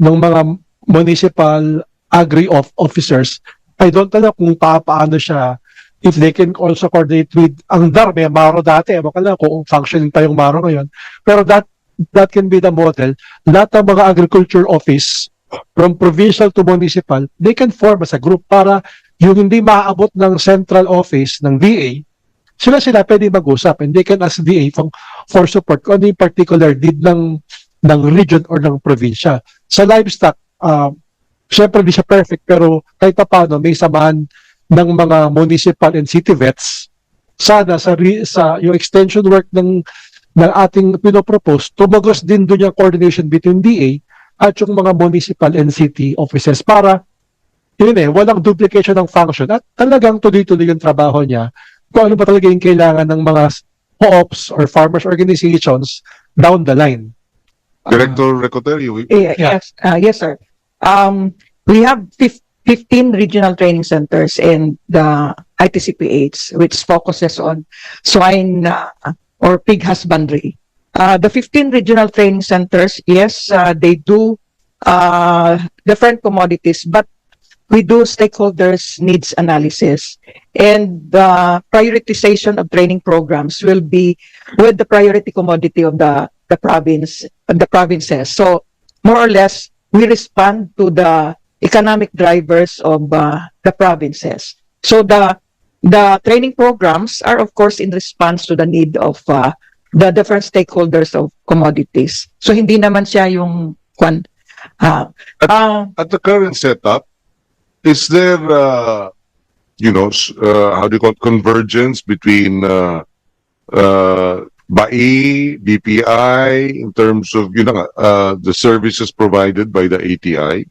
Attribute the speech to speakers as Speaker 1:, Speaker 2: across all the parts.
Speaker 1: ng mga municipal agri of officers. I don't know kung pa paano siya if they can also coordinate with ang DAR, may Maro dati, ewan ko lang kung functioning pa yung Maro ngayon. Pero that that can be the model. Lahat ng mga agriculture office from provincial to municipal, they can form as a group para yung hindi maaabot ng central office ng DA, sila sila pwede mag-usap and they can ask DA for, for support kung ano yung particular need ng ng region or ng probinsya. Sa livestock, uh, syempre di siya perfect pero kahit pa paano may samahan ng mga municipal and city vets sana sa re- sa yung extension work ng ng ating pinopropose tumagos din doon yung coordination between DA at yung mga municipal and city offices para yun eh, walang duplication ng function at talagang tuloy-tuloy yung trabaho niya kung ano ba talaga yung kailangan ng mga co-ops or farmers organizations down the line.
Speaker 2: Director Recoterio, we-
Speaker 3: Eh,
Speaker 1: Yeah.
Speaker 3: Yes, uh, yes, sir. Um, we have fif- 15 regional training centers in the ITCPH, which focuses on swine uh, or pig husbandry. Uh, the 15 regional training centers, yes, uh, they do uh, different commodities, but we do stakeholders needs analysis and the prioritization of training programs will be with the priority commodity of the the province the provinces. So more or less we respond to the economic drivers of uh, the provinces. So the the training programs are of course in response to the need of uh, the different stakeholders of commodities. So hindi naman siya yung kwan uh, uh,
Speaker 2: at the current setup, is there, uh, you know, uh, how do you call it, convergence between, uh, uh, BAI, BPI, in terms of, you know, uh, the services provided by the ATI?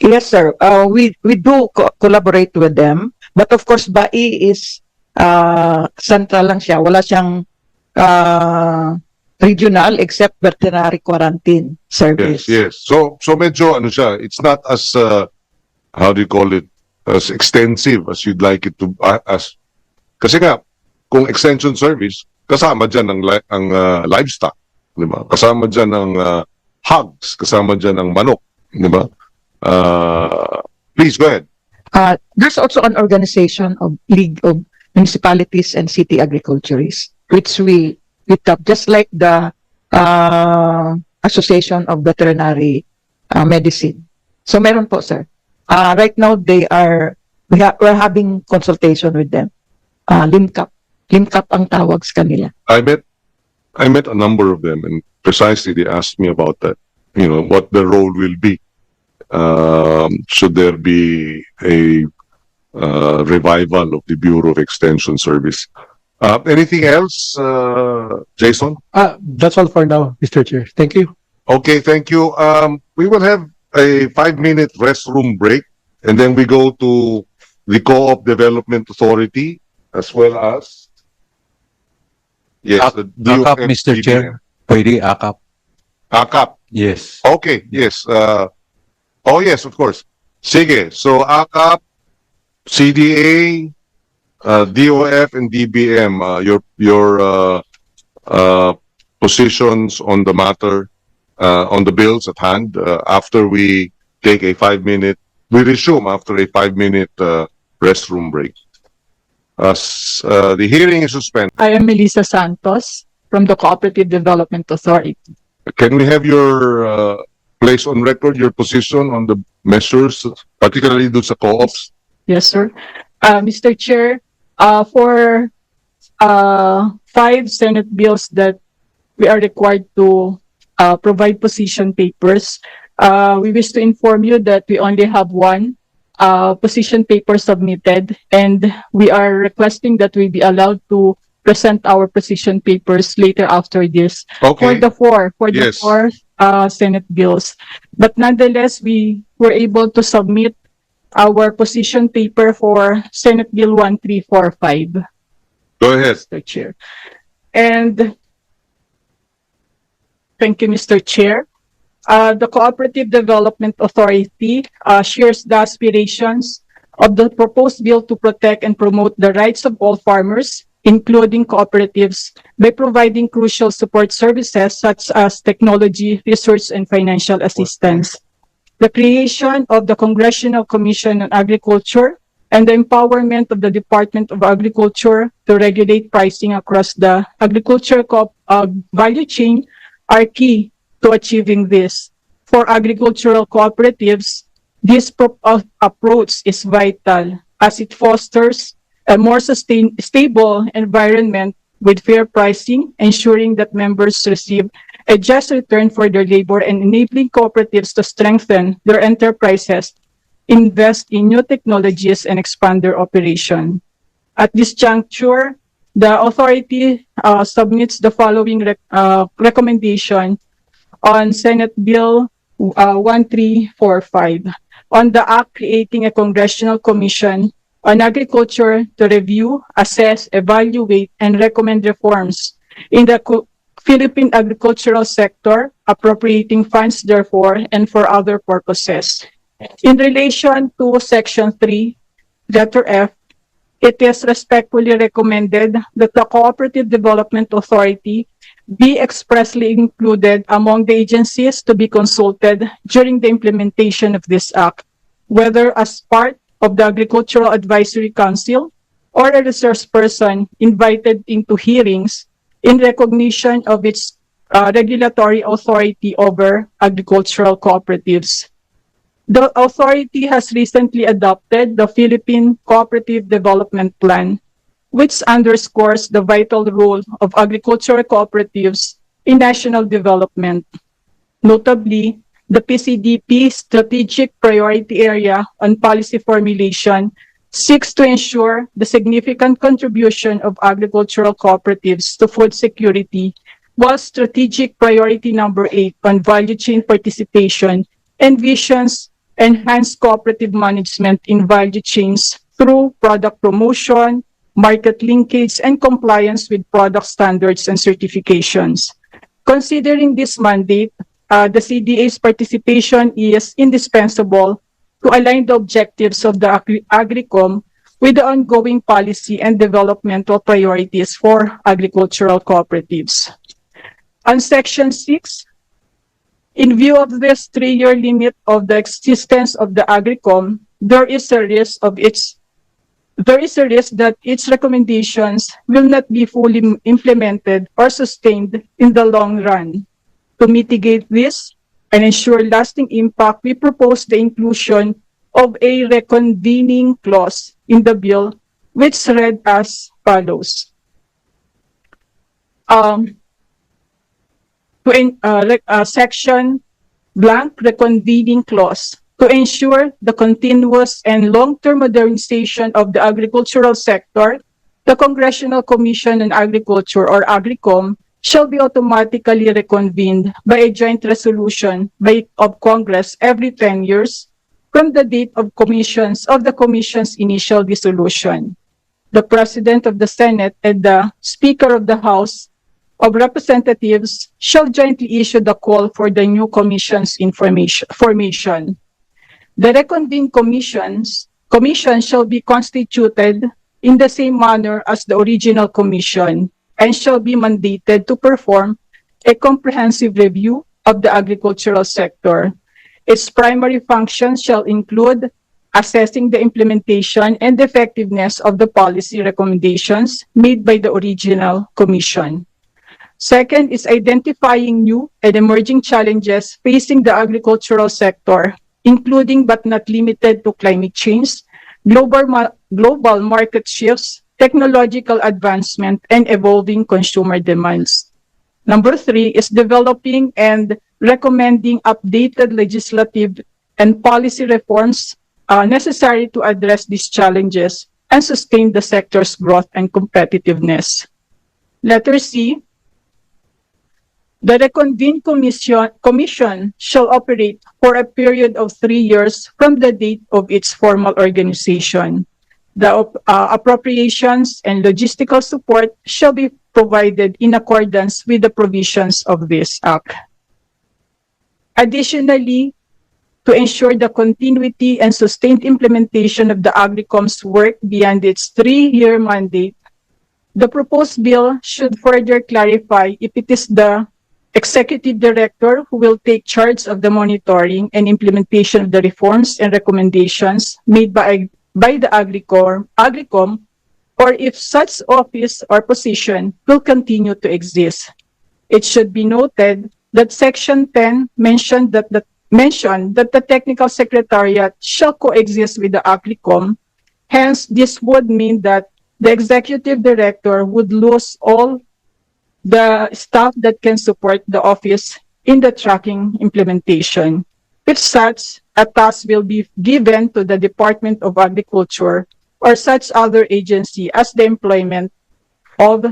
Speaker 3: Yes, sir. Uh, we we do co- collaborate with them, but of course, BAI is uh, central lang siya. Wala siyang uh, regional except veterinary quarantine service.
Speaker 2: Yes, yes. So, so medyo, ano siya, it's not as, uh, how do you call it, as extensive as you'd like it to, uh, as, kasi nga, kung extension service, kasama dyan ang, li- ang uh, livestock, di ba? Kasama dyan ang uh, hogs, kasama dyan ang manok, di ba? Uh, please, go ahead.
Speaker 3: Uh, there's also an organization of League of Municipalities and City Agriculturists, which we picked up, just like the uh, Association of Veterinary uh, Medicine. So meron po, sir. Uh, right now, they are, we ha- we're having consultation with them. Uh, LIMCAP. LIMCAP ang tawag sa kanila.
Speaker 2: I met, I met a number of them and precisely they asked me about that, you know, what the role will be. Um, should there be a uh, revival of the Bureau of Extension Service? Uh, anything else, uh, Jason?
Speaker 1: Ah, that's all for now, Mr. Chair. Thank you.
Speaker 2: Okay, thank you. Um, we will have a five-minute restroom break and then we go to the Co-op Development Authority as well as yes,
Speaker 4: Ak-
Speaker 2: the
Speaker 4: Akap,
Speaker 2: DOF
Speaker 4: Mr. Chair. Pwede akap.
Speaker 2: AKAP.
Speaker 4: Yes.
Speaker 2: Okay, yes. Uh, oh, yes, of course. Sige. So, AKAP, CDA, uh, DOF, and DBM, uh, your, your, uh, uh, positions on the matter, uh, on the bills at hand, uh, after we take a five-minute, we resume after a five-minute, uh, restroom break. Uh, uh, the hearing is suspended.
Speaker 5: I am Melissa Santos from the Cooperative Development Authority.
Speaker 2: Can we have your, uh, place on record, your position on the measures, particularly those sa co-ops?
Speaker 5: Yes, sir. Uh, Mr. Chair, uh, for, uh, five Senate bills that we are required to, uh, provide position papers, uh, we wish to inform you that we only have one, uh, position paper submitted, and we are requesting that we be allowed to present our position papers later after this. for
Speaker 2: Okay,
Speaker 5: the four, for the
Speaker 2: Yes.
Speaker 5: four uh, Senate bills. But nonetheless, we were able to submit our position paper for Senate Bill 1345,
Speaker 2: go ahead.
Speaker 5: Mr. Chair. And thank you, Mr. Chair. Uh, the Cooperative Development Authority uh, shares the aspirations of the proposed bill to protect and promote the rights of all farmers, including cooperatives, by providing crucial support services such as technology, research, and financial assistance. the creation of the Congressional Commission on Agriculture, and the empowerment of the Department of Agriculture to regulate pricing across the agriculture uh, value chain are key to achieving this. For agricultural cooperatives, this uh, approach is vital as it fosters a more sustain- stable environment with fair pricing, ensuring that members receive a just return for their labor and enabling cooperatives to strengthen their enterprises, invest in new technologies, and expand their operation. At this juncture, the authority uh, submits the following rec- uh, recommendation on Senate Bill uh, 1345 on the act creating a congressional commission on agriculture to review, assess, evaluate, and recommend reforms in the Philippine agricultural sector, appropriating funds therefore and for other purposes. In relation to Section 3, letter F, it is respectfully recommended that the Cooperative Development Authority be expressly included among the agencies to be consulted during the implementation of this act, whether as part of the Agricultural Advisory Council or a resource person invited into hearings in recognition of its uh, regulatory authority over agricultural cooperatives. The authority has recently adopted the Philippine Cooperative Development Plan, which underscores the vital role of agricultural cooperatives in national development. Notably, the PCDP strategic priority area on policy formulation seeks to ensure the significant contribution of agricultural cooperatives to food security, while strategic priority number eight on value chain participation envisions enhanced cooperative management in value chains through product promotion, market linkage, and compliance with product standards and certifications. Considering this mandate, uh, the CDA's participation is indispensable to align the objectives of the Agri- AGRICOM with the ongoing policy and developmental priorities for agricultural cooperatives. On Section 6, in view of this three-year limit of the existence of the AGRICOM, there is a risk of its there is a risk that its recommendations will not be fully implemented or sustained in the long run. To mitigate this and ensure lasting impact, we propose the inclusion of a reconvening clause in the bill, which read as follows. Um, to uh, uh, section blank reconvening clause to ensure the continuous and long-term modernization of the agricultural sector, the Congressional Commission on Agriculture or AGRICOM shall be automatically reconvened by a joint resolution by, of Congress every 10 years from the date of commissions of the commission's initial dissolution. The President of the Senate and the Speaker of the House of Representatives shall jointly issue the call for the new commission's information, formation. The reconvened commissions, commission shall be constituted in the same manner as the original commission and shall be mandated to perform a comprehensive review of the agricultural sector. Its primary functions shall include assessing the implementation and effectiveness of the policy recommendations made by the original commission. Second is identifying new and emerging challenges facing the agricultural sector, including but not limited to climate change, global, ma- global market shifts, technological advancement, and evolving consumer demands. Number three is developing and recommending updated legislative and policy reforms uh, necessary to address these challenges and sustain the sector's growth and competitiveness. Letter C, the reconvened commission, commission shall operate for a period of three years from the date of its formal organization. The uh, appropriations and logistical support shall be provided in accordance with the provisions of this act. Additionally, to ensure the continuity and sustained implementation of the AGRICOM's work beyond its three-year mandate, the proposed bill should further clarify if it is the executive director who will take charge of the monitoring and implementation of the reforms and recommendations made by, by the Agricor, Agricom, or if such office or position will continue to exist. It should be noted that section ten mentioned that the mentioned that the technical secretariat shall coexist with the Agricom. Hence, this would mean that the executive director would lose all the staff that can support the office in the tracking implementation. If such, a task will be given to the Department of Agriculture or such other agency as the employment of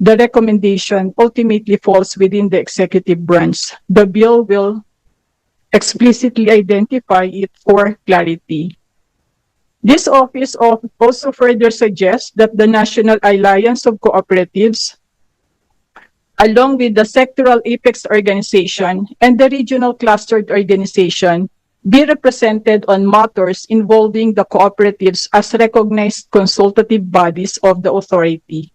Speaker 5: the recommendation ultimately falls within the executive branch. The bill will explicitly identify it for clarity. This office al- also further suggests that the National Alliance of Cooperatives along with the sectoral apex organization and the regional clustered organization be represented on matters involving the cooperatives as recognized consultative bodies of the authority.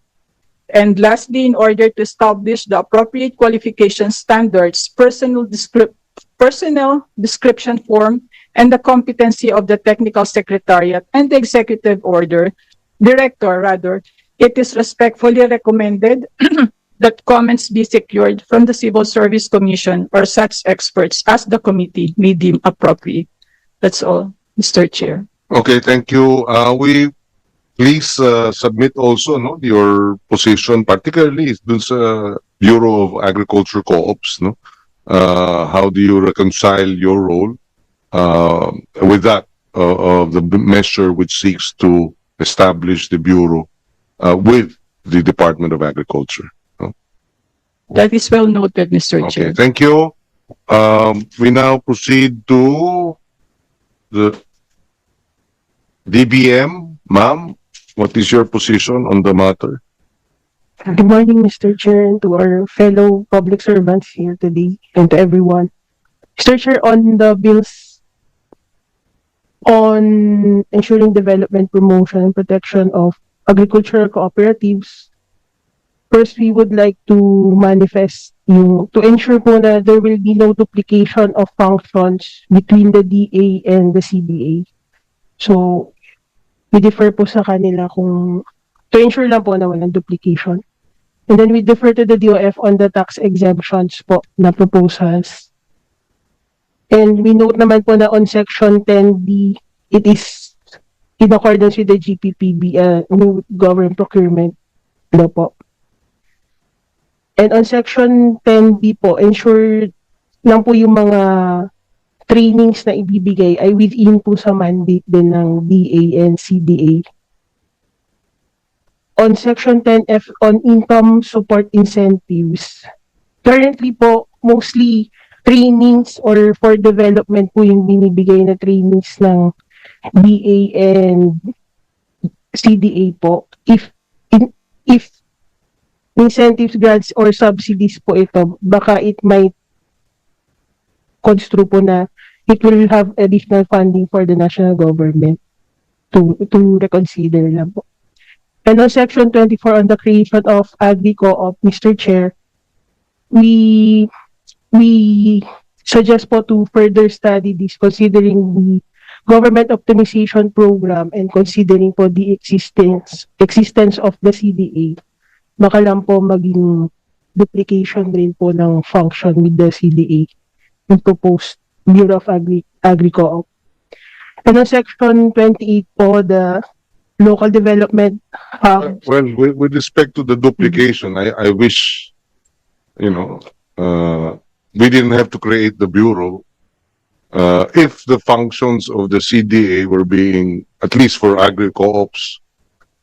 Speaker 5: And lastly, in order to establish the appropriate qualification standards, personal personnel description form, and the competency of the technical secretariat and the executive order, director rather, it is respectfully recommended that comments be secured from the Civil Service Commission or such experts as the committee may deem appropriate. That's all, Mr. Chair.
Speaker 2: Okay, thank you. Uh, we please uh, submit also no your position, particularly sa Bureau of Agriculture Co-ops. No, uh, how do you reconcile your role uh, with that uh, of the measure which seeks to establish the bureau uh, with the Department of Agriculture?
Speaker 5: That is well noted, Mr.
Speaker 2: Okay,
Speaker 5: Chair.
Speaker 2: thank you. Um, we now proceed to the DBM. Ma'am, what is your position on the matter?
Speaker 6: Good morning, Mr. Chair, and to our fellow public servants here today, and to everyone. Mr. Chair, on the bills on ensuring development, promotion, and protection of agricultural cooperatives, first, we would like to manifest yung, to ensure po na there will be no duplication of functions between the DA and the CDA. So, we defer po sa kanila kung to ensure lang po na walang duplication. And then we defer to the DOF on the tax exemptions po na proposals. And we note naman po na on section 10B, it is in accordance with the GPPB, uh, new government procurement law po. And on section 10B po, ensure lang po yung mga trainings na ibibigay ay within po sa mandate din ng DA and CDA on Section 10F on income support incentives. Currently po, mostly trainings or for development po yung binibigay na trainings ng DA and CDA po. If in, if incentives, grants, or subsidies po ito, baka it might construe po na it will have additional funding for the national government to to reconsider lang po. And on section 24 on the creation of agri-co-op, Mr. Chair, we we suggest po to further study this considering the government optimization program and considering po the existence existence of the CDA. Baka lang po maging duplication rin po ng function with the CDA yung proposed Bureau of Agri Agri-co-op. And on section 28 po, the local development uh,
Speaker 2: Well, with, with respect to the duplication, I, I wish, you know, uh, we didn't have to create the bureau. Uh, if the functions of the CDA were being, at least for agri co-ops,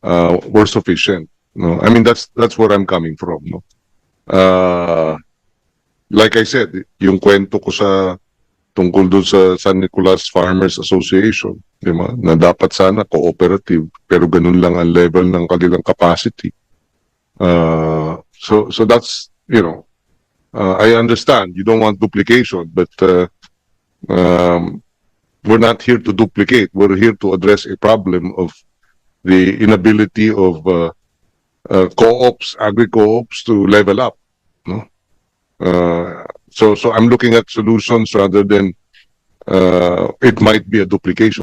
Speaker 2: uh, were sufficient. No, I mean, that's, that's where I'm coming from, no? Uh, like I said, yung kwento ko sa tungkol doon sa San Nicolas Farmers Association, di ba? Na dapat sana cooperative, pero ganun lang ang level ng kanilang capacity. Uh, so, so that's, you know, uh, I understand you don't want duplication, but, uh, um, we're not here to duplicate. We're here to address a problem of the inability of, uh, uh, co-ops, agri-co-ops to level up, no? Uh, so, so I'm looking at solutions rather than, uh, it might be a duplication.